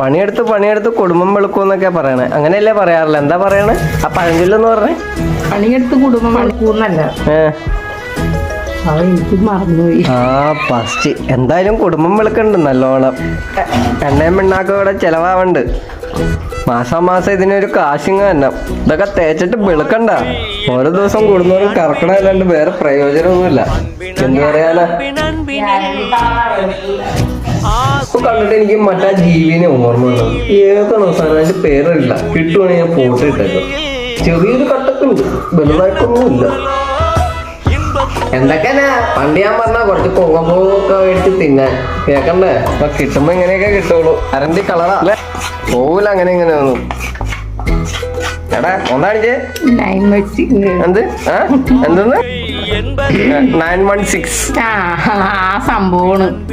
പണിയെടുത്ത് പണിയെടുത്ത് കുടുംബം വെളുക്കും എന്നൊക്കെ പറയണേ. അങ്ങനെയല്ലേ പറയാറില്ല എന്താ പറയണേ? ആ പഴഞ്ചൊല്ലെന്ന് പറഞ്ഞേ. പണിയെടുത്ത് കുടുംബം ആ ഫസ്റ്റ് എന്തായാലും കുടുംബം വെളുക്കുന്നുണ്ട് നല്ലോണം. എണ്ണയും പിണ്ണാക്കും ഇവിടെ ചെലവാവുണ്ട്. മാസം മാസം ഇതിനൊരു കാശിങ് തന്നെ ഇതൊക്കെ തേച്ചിട്ട് വെളുക്കണ്ട. ഓരോ ദിവസം കൂടുന്നവരും കറക്കണല്ലാണ്ട് വേറെ പ്രയോജനമൊന്നുമില്ല എന്താ പറയാനാ? കണ്ടിട്ട് എനിക്ക് മറ്റാ ജീവിനെ ഓർമ്മ ഏതാണ് അവസാനം അതിന്റെ പേരില്ല കിട്ടുവാണെങ്കിൽ ഞാൻ ഫോട്ടോ ഇട്ടേക്കാം. ചെറിയൊരു കട്ടൊക്കെ ഉണ്ട് വലുതായിട്ടൊന്നുമില്ല. എന്തൊക്കെയാ? പണ്ട് ഞാൻ പറഞ്ഞ കുറച്ച് കുങ്ങപ്പൂവൊക്കെ മേടിച്ച് തിന്നാൻ. കേക്കണ്ടേ? അപ്പൊ കിട്ടുമ്പോ ഇങ്ങനെയൊക്കെ കിട്ടുള്ളൂ. അരണ്ടി കളറാ. അല്ലേ? പോവില്ല അങ്ങനെ ഇങ്ങനെ ഒന്നും എടാ എന്ത്? ആ? എന്തെന്ന്? നയൻ വൺ സിക്സ് ആ ആ സംഭവമാണ്.